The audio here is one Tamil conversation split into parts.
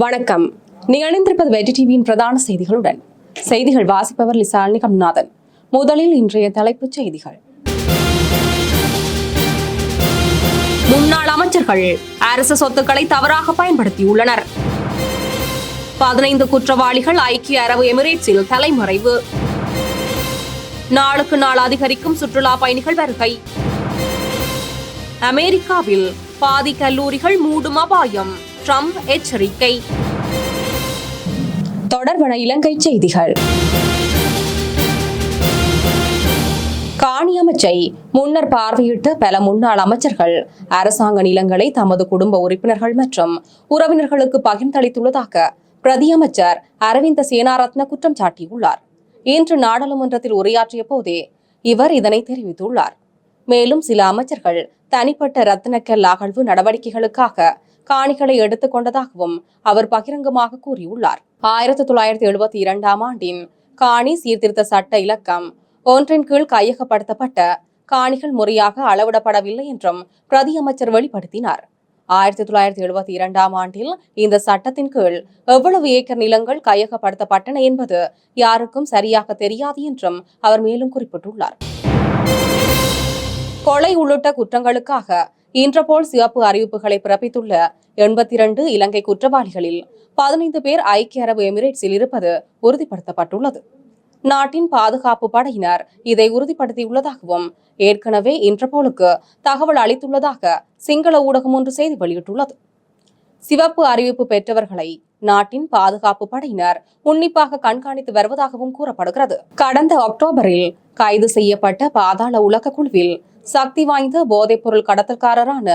வணக்கம். நீங்கள் இணைந்திருப்பது வெற்றி டிவியின் பிரதான செய்திகளுடன். செய்திகள் வாசிப்பவர் லிசாலினி கம்நாதன் முதலில் இன்றைய தலைப்புச் செய்திகள். முன்னாள் அமைச்சர்கள் அரசு சொத்துக்களை தவறாக பயன்படுத்தியுள்ளனர். பதினைந்து குற்றவாளிகள் ஐக்கிய அரபு எமிரேட்ஸில் தலைமறைவு. நாளுக்கு நாள் அதிகரிக்கும் சுற்றுலா பயணிகள் வருகை. அமெரிக்காவில் பாதி கல்லூரிகள் மூடும் அபாயம். ட்ரம்ப் எச்சரிக்கை. தொடர்பன இலங்கை செய்திகள். காணி அமைச்சை முன்னர் பார்வையிட்ட பல முன்னாள் அமைச்சர்கள் அரசாங்க நிலங்களை தமது குடும்ப உறுப்பினர்கள் மற்றும் உறவினர்களுக்கு பகிர்ந்தளித்துள்ளதாக பிரதி அமைச்சர் அரவிந்த சேனாரத்ன குற்றம் சாட்டியுள்ளார். இன்று நாடாளுமன்றத்தில் உரையாற்றிய போதே இவர் இதனை தெரிவித்துள்ளார். மேலும் சில அமைச்சர்கள் தனிப்பட்ட ரத்தினக்கல் அகழ்வு நடவடிக்கைகளுக்காக காணிகளை எடுத்துக் கொண்டதாகவும் அவர் பகிரங்கமாக கூறியுள்ளார். ஆயிரத்தி தொள்ளாயிரத்தி எழுபத்தி இரண்டாம் ஆண்டின் காணி சீர்திருத்த சட்ட இலக்கம் ஒன்றின் கீழ் கையகப்படுத்தப்பட்ட காணிகள் முறையாக அளவிடப்படவில்லை என்றும் பிரதி அமைச்சர் வெளிப்படுத்தினார். ஆயிரத்தி தொள்ளாயிரத்தி எழுபத்தி இரண்டாம் ஆண்டில் இந்த சட்டத்தின் கீழ் எவ்வளவு ஏக்கர் நிலங்கள் கையகப்படுத்தப்பட்டன என்பது யாருக்கும் சரியாக தெரியாது என்றும் அவர் மேலும் குறிப்பிட்டுள்ளார். கொலை உள்ளிட்ட குற்றங்களுக்காக இன்டர்போல் சிவப்பு அறிவிப்புகளை பிறப்பித்துள்ள எண்பத்தி இரண்டு இலங்கை குற்றவாளிகளில் பதினைந்து பேர் ஐக்கிய அரபு எமிரேட்ஸில் இருப்பது உறுதிப்படுத்தப்பட்டுள்ளது. நாட்டின் பாதுகாப்பு படையினர் இதை உறுதிப்படுத்தியுள்ளதாகவும் ஏற்கனவே இன்டர்போலுக்கு தகவல் அளித்துள்ளதாக சிங்கள ஊடகம் ஒன்று செய்தி வெளியிட்டுள்ளது. சிவப்பு அறிவிப்பு பெற்றவர்களை நாட்டின் பாதுகாப்பு படையினர் உன்னிப்பாக கண்காணித்து வருவதாகவும் கூறப்படுகிறது. கடந்த அக்டோபரில் கைது செய்யப்பட்ட பாதாள உலக குழுவில் சக்தி வாய்ந்த போதைப்பொருள் கடத்தல்காரரான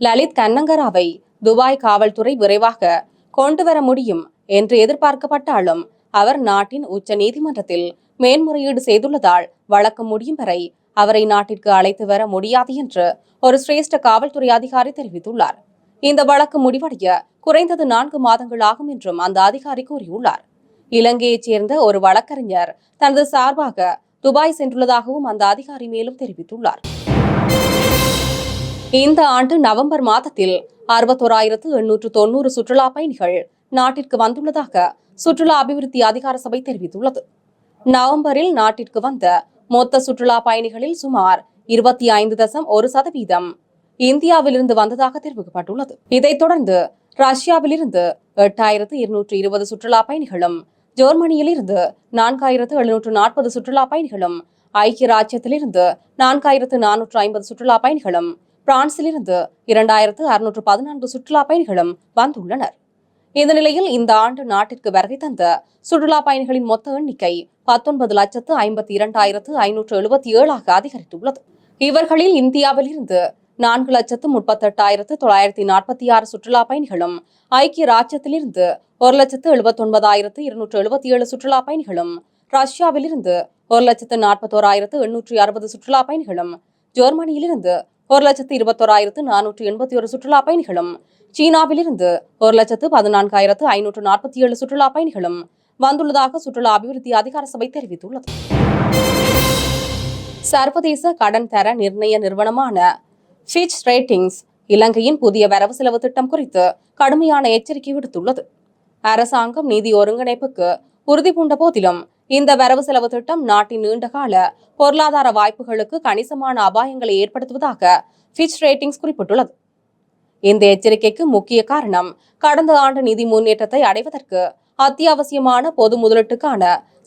லலித் கன்னங்கராவை துபாய் காவல்துறை விரைவாக கொண்டு வர முடியும் என்று எதிர்பார்க்கப்பட்டாலும் அவர் நாட்டின் உச்ச நீதிமன்றத்தில் மேன்முறையீடு செய்துள்ளதால் வழக்கு முடியும் வரை அவரை நாட்டிற்கு அழைத்து வர முடியாது என்று ஒரு சிரேஷ்ட காவல்துறை அதிகாரி தெரிவித்துள்ளார். இந்த வழக்கு முடிவடைய குறைந்தது நான்கு மாதங்கள் ஆகும் என்றும் அந்த அதிகாரி கூறியுள்ளார். இலங்கையைச் சேர்ந்த ஒரு வழக்கறிஞர் தனது சார்பாக துபாய் சென்றுள்ளதாகவும் அந்த அதிகாரி மேலும் தெரிவித்துள்ளார். இந்த ஆண்டு நவம்பர் மாதத்தில் அறுபத்தோராயிரத்து எண்ணூற்று தொன்னூறு சுற்றுலா பயணிகள் நாட்டிற்கு வந்துள்ளதாக சுற்றுலா அபிவிருத்தி அதிகார சபை தெரிவித்துள்ளது. நவம்பரில் நாட்டிற்கு வந்த மொத்த சுற்றுலா பயணிகளில் சுமார் இருபத்தி ஐந்து தசம் ஒரு சதவீதம் இந்தியாவிலிருந்து வந்ததாக தெரிவிக்கப்பட்டுள்ளது. இதைத் தொடர்ந்து ரஷ்யாவிலிருந்து எட்டாயிரத்து இருநூற்று இருபது சுற்றுலா பயணிகளும் ஜெர்மனியிலிருந்து நான்காயிரத்து எழுநூற்று நாற்பது சுற்றுலா பயணிகளும் ஐக்கிய ராஜ்யத்திலிருந்து நான்காயிரத்து நானூற்று ஐம்பது சுற்றுலா பயணிகளும் பிரான்சிலிருந்து இரண்டாயிரத்து அறுநூற்று பதினான்கு சுற்றுலா பயணிகளும் வந்துள்ளனர். இந்த நிலையில் இந்த ஆண்டு நாட்டிற்கு வருகை தந்த சுற்றுலா பயணிகளின் மொத்த எண்ணிக்கை பத்தொன்பது லட்சத்து ஐம்பத்தி இரண்டாயிரத்து ஐநூற்று எழுபத்தி ஏழாக அதிகரித்துள்ளது. இவர்களில் இந்தியாவில் இருந்து நான்கு லட்சத்து முப்பத்தெட்டாயிரத்து தொள்ளாயிரத்தி நாற்பத்தி ஆறு சுற்றுலா பயணிகளும் ஐக்கிய ராஜ்யத்திலிருந்து ஒரு லட்சத்து எழுபத்தொன்பதாயிரத்து இருநூற்று எழுபத்தி ஏழு சுற்றுலா பயணிகளும் ரஷ்யாவிலிருந்து ஒரு லட்சத்து நாற்பத்தோராயிரத்து எண்ணூற்றி அறுபது சுற்றுலா பயணிகளும் ஜெர்மனியிலிருந்து ஒரு லட்சத்து இருபத்தோராயிரத்து நானூற்று எண்பத்தி ஒரு சுற்றுலா பயணிகளும் சீனாவிலிருந்து ஒரு லட்சத்து பதினான்காயிரத்து ஐநூற்று நாற்பத்தி ஏழு சுற்றுலா பயணிகளும் வந்துள்ளதாக சுற்றுலா அபிவிருத்தி அதிகார சபை தெரிவித்துள்ளது. சர்வதேச கடன் தர நிர்ணய நிறுவனமான ஃபிட்ச் ரேட்டிங்ஸ் இலங்கையின் புதிய வரவு செலவு திட்டம் குறித்து கடுமையான எச்சரிக்கை விடுத்துள்ளது. அரசாங்கம் நிதி ஒருங்கிணைப்புக்கு உறுதி பூண்ட போதிலும் இந்த வரவு செலவு திட்டம் நாட்டின் நீண்டகால பொருளாதார வாய்ப்புகளுக்கு கணிசமான அபாயங்களை ஏற்படுத்துவதாக ஃபிச் ரேட்டிங்ஸ் குறிப்பிட்டுள்ளது. இந்த எச்சரிக்கைக்கு முக்கிய காரணம் கடந்த ஆண்டு நிதி முன்னேற்றத்தை அடைவதற்கு அத்தியாவசியமான பொது முதலீட்டுக்கான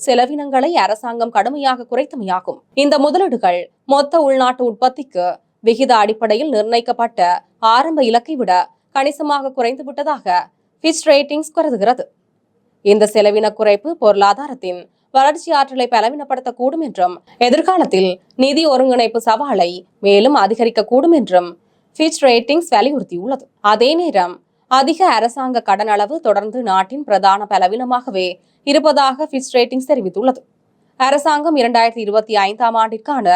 செலவினங்களை அரசாங்கம் கடுமையாக குறைத்தமையாகும். இந்த முதலீடுகள் மொத்த உள்நாட்டு உற்பத்திக்கு விகித அடிப்படையில் நிர்ணயிக்கப்பட்ட ஆரம்ப இலக்கை விட கணிசமாக குறைந்து விட்டதாக ரேட்டிங்ஸ் கருதுகிறது. இந்த செலவின குறைப்பு பொருளாதாரத்தின் வளர்ச்சி ஆற்றலை பலவீனப்படுத்தக்கூடும் என்றும் எதிர்காலத்தில் நிதி ஒருங்கிணைப்பு சவாலை மேலும் அதிகரிக்கக்கூடும் என்றும் ஃபிச் ரேட்டிங்ஸ் வலியுறுத்தியுள்ளது. அதே நேரம் அதிக அரசாங்க கடன் அளவு தொடர்ந்து நாட்டின் பிரதான பலவீனமாகவே இருப்பதாக ஃபிச் ரேட்டிங்ஸ் தெரிவித்துள்ளது. அரசாங்கம் இரண்டாயிரத்தி இருபத்தி ஐந்தாம் ஆண்டிற்கான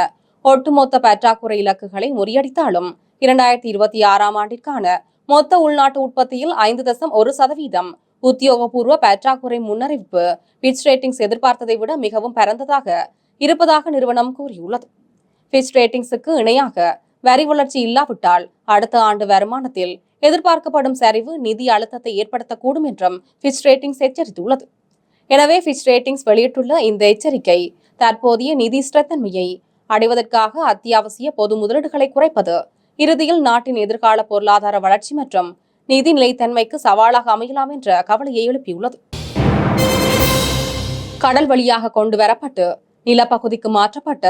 ஒட்டுமொத்த பற்றாக்குறை இலக்குகளை முறியடித்தாலும் இரண்டாயிரத்தி இருபத்தி ஆறாம் ஆண்டிற்கான மொத்த உள்நாட்டு உற்பத்தியில் ஐந்து தசம் ஒரு சதவீதம். உத்தியோகபூர்வ பற்றாக்குறை முன்னறிவிப்பு பிட்ச் ரேட்டிங்ஸ் எதிர்பார்த்ததை விட மிகவும் பரந்ததாக இருப்பதாக நிறுவனம் கூறியுள்ளது. பிட்ச் ரேட்டிங்ஸுக்கு இணையாக வரி வளர்ச்சி இல்லாவிட்டால் அடுத்த ஆண்டு வருமானத்தில் எதிர்பார்க்கப்படும் சரிவு நிதி அழுத்தத்தை ஏற்படுத்தக்கூடும் என்றும் பிட்ச் ரேட்டிங்ஸ் எச்சரித்துள்ளது. எனவே பிட்ச் ரேட்டிங்ஸ் வெளியிட்டுள்ள இந்த எச்சரிக்கை தற்போதைய நிதி ஸ்திரத்தன்மையை அடைவதற்காக அத்தியாவசிய பொது முதலீடுகளை குறைப்பது. இறுதியில் நாட்டின் எதிர்கால பொருளாதார வளர்ச்சி மற்றும் நிதி நிலைத்தன்மைக்கு சவாலாக அமையலாம் என்ற கவலையை எழுப்பியுள்ளது. கடல் வழியாக கொண்டு வரப்பட்டு நிலப்பகுதிக்கு மாற்றப்பட்ட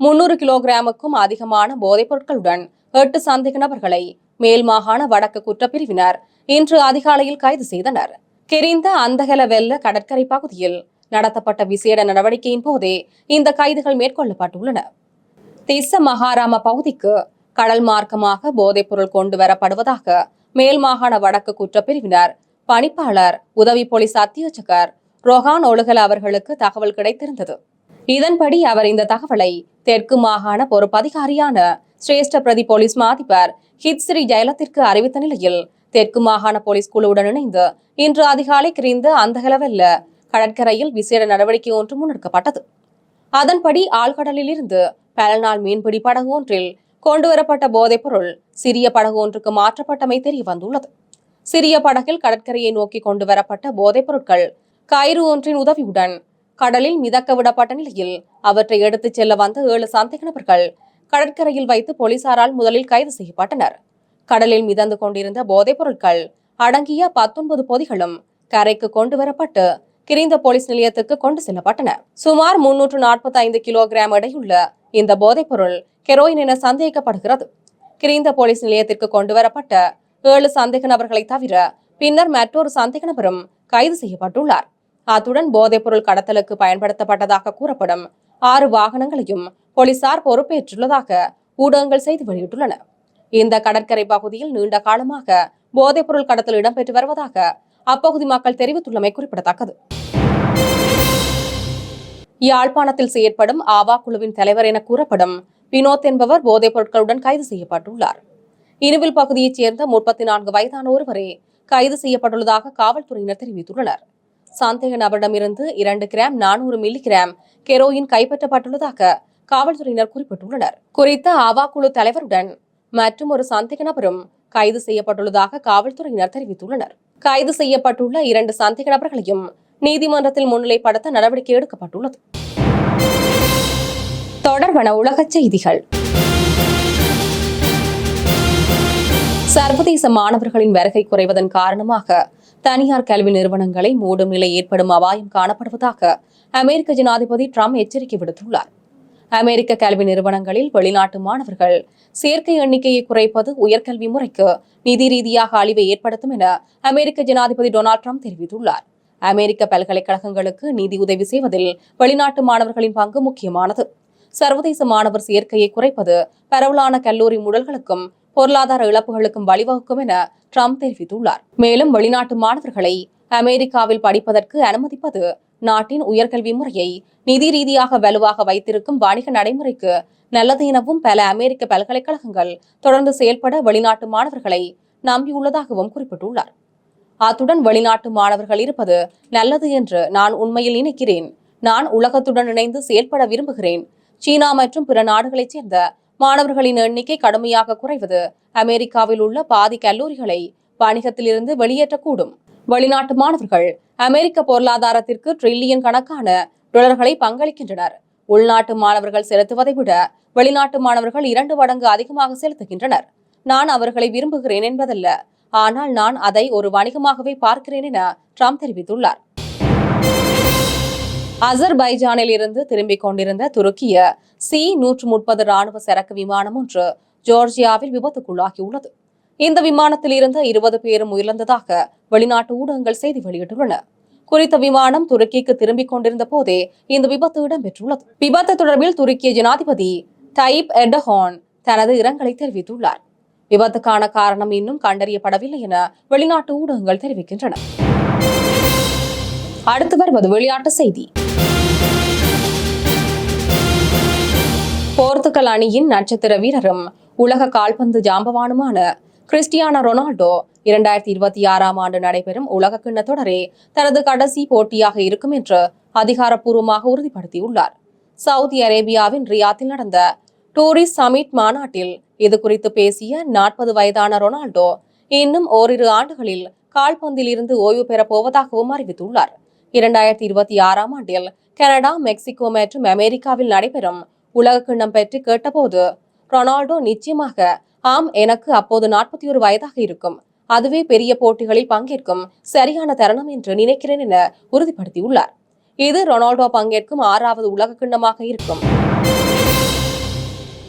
முன்னூறு கிலோகிராமுக்கும் அதிகமான போதைப் பொருட்களுடன் எட்டு சந்தேக நபர்களை மேல் மாகாண வடக்கு குற்றப்பிரிவினர் இன்று அதிகாலையில் கைது செய்தனர். கெரிந்த அந்தகல வெல்ல கடற்கரை பகுதியில் நடத்தப்பட்ட விசேட நடவடிக்கையின் போதே இந்த கைதுகள் மேற்கொள்ளப்பட்டுள்ளன. திஸ்ஸ மகாராம பகுதிக்கு கடல் மார்க்கமாக போதைப் பொருள் கொண்டு வரப்படுவதாக மேல் மாகாண வடக்கு குற்றப்பிரிவினர் பணிப்பாளர் உதவி போலீஸ் அத்தியட்சகர் ரொஹான் ஒழுகல் அவர்களுக்கு தகவல் கிடைத்திருந்தது. இதன்படி அவர் இந்த தகவலை தெற்கு மாகாண பொறுப்பதிகாரியான சிரேஷ்ட பிரதி போலீஸ் மாதிபர் ஹித்ஸ்ரீ ஜெயலத்திற்கு அறிவித்த நிலையில் தெற்கு மாகாண போலீஸ் குழுவுடன் இணைந்து இன்று அதிகாலை கிரிந்த அந்தகலவெல்ல கடற்கரையில் விசேட நடவடிக்கை ஒன்று முன்னெடுக்கப்பட்டது. அதன்படி ஆழ்கடலில் இருந்து பல நாள் மீன்பிடி படகு ஒன்றில் கொண்டுவரப்பட்ட போதைப் பொருள் சிறிய படகு ஒன்றுக்கு மாற்றப்பட்டமை தெரிய வந்துள்ளது சிறிய படகில் கடற்கரையை நோக்கி கொண்டு வரப்பட்ட போதைப் பொருட்கள் கயிறு ஒன்றின் உதவியுடன் கடலில் மிதக்க விடப்பட்ட நிலையில் அவற்றை எடுத்துச் செல்ல வந்த ஏழு சந்தேக நபர்கள் கடற்கரையில் வைத்து போலீசாரால் முதலில் கைது செய்யப்பட்டனர். கடலில் மிதந்து கொண்டிருந்த போதைப் பொருட்கள் அடங்கிய பத்தொன்பது பொதிகளும் கரைக்கு கொண்டு வரப்பட்டு கிரிந்த போலீஸ் நிலையத்துக்கு கொண்டு செல்லப்பட்டன. சுமார் முன்னூற்று நாற்பத்தி ஐந்து கிலோகிராம் எடையுள்ள இந்த போதைப் பொருள் கெரோயின் என சந்தேகிக்கப்படுகிறது கிரிந்த போலீஸ் நிலையத்திற்கு கொண்டு வரப்பட்ட ஏழு சந்தேக நபர்களை தவிர பின்னர் மற்றொரு சந்தேக நபரும் கைது செய்யப்பட்டுள்ளார். அத்துடன் போதைப்பொருள் கடத்தலுக்கு பயன்படுத்தப்பட்டதாக கூறப்படும் ஆறு வாகனங்களையும் போலீசார் பொறுப்பேற்றுள்ளதாக ஊடகங்கள் செய்தி வெளியிட்டுள்ளன. இந்த கடற்கரை பகுதியில் நீண்ட காலமாக போதைப்பொருள் கடத்தல் இடம்பெற்று வருவதாக அப்பகுதி மக்கள் தெரிவித்துள்ளமை குறிப்பிடத்தக்கது. யாழ்ப்பாணத்தில் செயற்படும் ஆவா குழுவின் தலைவர் என கூறப்படும் வினோத் என்பவர் போதைப் பொருட்களுடன் கைது செய்யப்பட்டுள்ளார். இருவில் பகுதியைச் சேர்ந்த முப்பத்தி நான்கு வயதான ஒருவரே கைது செய்யப்பட்டுள்ளதாக காவல்துறையினர் தெரிவித்துள்ளனர். சந்தேக நபரிடமிருந்து இரண்டு கிராம் நானூறு மில்லி கிராம் கெரோயின் கைப்பற்றப்பட்டுள்ளதாக காவல்துறையினர் குறிப்பிட்டுள்ளனர். குறித்த ஆவா குழு தலைவருடன் மற்றும் ஒரு சந்தேக நபரும் கைது செய்யப்பட்டுள்ளதாக காவல்துறையினர் தெரிவித்துள்ளனர். கைது செய்யப்பட்டுள்ள இரண்டு சந்தேக நபர்களையும் நீதிமன்றத்தில் முன்னிலைப்படுத்த நடவடிக்கை எடுக்கப்பட்டுள்ளது. தொடர்பன உலகச் செய்திகள். சர்வதேச மாணவர்களின் வருகை குறைவதன் காரணமாக தனியார் கல்வி நிறுவனங்களை மூடும் நிலை ஏற்படும் அபாயம் காணப்படுவதாக அமெரிக்க ஜனாதிபதி ட்ரம்ப் எச்சரிக்கை விடுத்துள்ளார். அமெரிக்க கல்வி நிறுவனங்களில் வெளிநாட்டு மாணவர்கள் சேர்க்கை எண்ணிக்கையை குறைப்பது உயர்கல்வி முறைக்கு நிதி ரீதியாக அழிவை ஏற்படுத்தும் என அமெரிக்க ஜனாதிபதி டொனால்ட் ட்ரம்ப் தெரிவித்துள்ளார். அமெரிக்க பல்கலைக்கழகங்களுக்கு நிதி உதவி செய்வதில் வெளிநாட்டு மாணவர்களின் பங்கு முக்கியமானது. சர்வதேச மாணவர் சேர்க்கையை குறைப்பது பரவலான கல்லூரி மூடல்களுக்கும் பொருளாதார இழப்புகளுக்கும் வழிவகுக்கும் என ட்ரம்ப் தெரிவித்துள்ளார். மேலும் வெளிநாட்டு மாணவர்களை அமெரிக்காவில் படிப்பதற்கு அனுமதிப்பது நாட்டின் உயர்கல்வி முறையை நிதி ரீதியாக வலுவாக வைத்திருக்கும் வணிக நடைமுறைக்கு நல்லது எனவும் பல அமெரிக்க பல்கலைக்கழகங்கள் தொடர்ந்து செயல்பட வெளிநாட்டு மாணவர்களை நம்பியுள்ளதாகவும் குறிப்பிட்டுள்ளார். அத்துடன் வெளிநாட்டு மாணவர்கள் இருப்பது நல்லது என்று நான் உண்மையில் நினைக்கிறேன். நான் உலகத்துடன் இணைந்து செயல்பட விரும்புகிறேன். சீனா மற்றும் பிற நாடுகளைச் சேர்ந்த மாணவர்களின் எண்ணிக்கை கடுமையாக குறைவது அமெரிக்காவில் உள்ள பாதி கல்லூரிகளை வணிகத்திலிருந்து வெளியேற்றக்கூடும். வெளிநாட்டு மாணவர்கள் அமெரிக்க பொருளாதாரத்திற்கு ட்ரில்லியன் கணக்கான டாலர்களை பங்களிக்கின்றனர். உள்நாட்டு மாணவர்கள் செலுத்துவதை விட வெளிநாட்டு மாணவர்கள் இரண்டு மடங்கு அதிகமாக செலுத்துகின்றனர். நான் அவர்களை விரும்புகிறேன் என்பதல்ல. ஆனால் நான் அதை ஒரு வணிகமாகவே பார்க்கிறேன் என ட்ரம்ப் தெரிவித்துள்ளார். அசர்பைஜானில் இருந்து திரும்பிக் கொண்டிருந்த துருக்கிய சி நூற்று முப்பது ராணுவ சரக்கு விமானம் ஒன்று ஜோர்ஜியாவில் விபத்துக்குள்ளாகியுள்ளது. இந்த விமானத்தில் இருந்த இருபது பேரும் உயிர்ந்ததாக வெளிநாட்டு ஊடகங்கள் செய்தி வெளியிட்டுள்ளன. குறித்த விமானம் துருக்கிக்கு திரும்பிக் கொண்டிருந்த போதே இந்த விபத்து இடம்பெற்றுள்ளது. விபத்து தொடர்பில் துருக்கிய ஜனாதிபதி டைப் எர்டஹான் தனது இரங்கலை தெரிவித்துள்ளார். விபத்துக்கான காரணம் இன்னும் கண்டறியப்படவில்லை என வெளிநாட்டு ஊடகங்கள் தெரிவிக்கின்றன. அடுத்து வருவது விளையாட்டு செய்தி. போர்த்துகல் அணியின் நட்சத்திர வீரரும் உலக கால்பந்து ஜாம்பவானுமான கிறிஸ்டியானோ ரொனால்டோ இரண்டாயிரத்தி இருபத்தி ஆறாம் ஆண்டு நடைபெறும் உலக கிண்ண தொடரே தனது கடைசி போட்டியாக இருக்கும் என்று அதிகாரப்பூர்வமாக உறுதிப்படுத்தியுள்ளார். சவுதி அரேபியாவின் ரியாத்தில் நடந்த டூரிஸ்ட் சமிட் மாநாட்டில் இது குறித்து பேசிய நாற்பது வயதான ரொனால்டோ இன்னும் ஓரிரு ஆண்டுகளில் கால்பந்தில் இருந்து ஓய்வு பெறப் போவதாகவும் அறிவித்துள்ளார். இரண்டாயிரத்தி இருபத்தி ஆறாம் ஆண்டில் கனடா மெக்சிகோ மற்றும் அமெரிக்காவில் நடைபெறும் உலகக்கிண்ணம் பற்றி கேட்டபோது ரொனால்டோ நிச்சயமாக ஆம் எனக்கு அப்போது நாற்பத்தி ஒரு வயதாக இருக்கும். அதுவே பெரிய போட்டிகளில் பங்கேற்கும் சரியான தருணம் என்று நினைக்கிறேன் என உறுதிப்படுத்தியுள்ளார். இது ரொனால்டோ பங்கேற்கும் ஆறாவது உலக கிண்ணமாக இருக்கும்.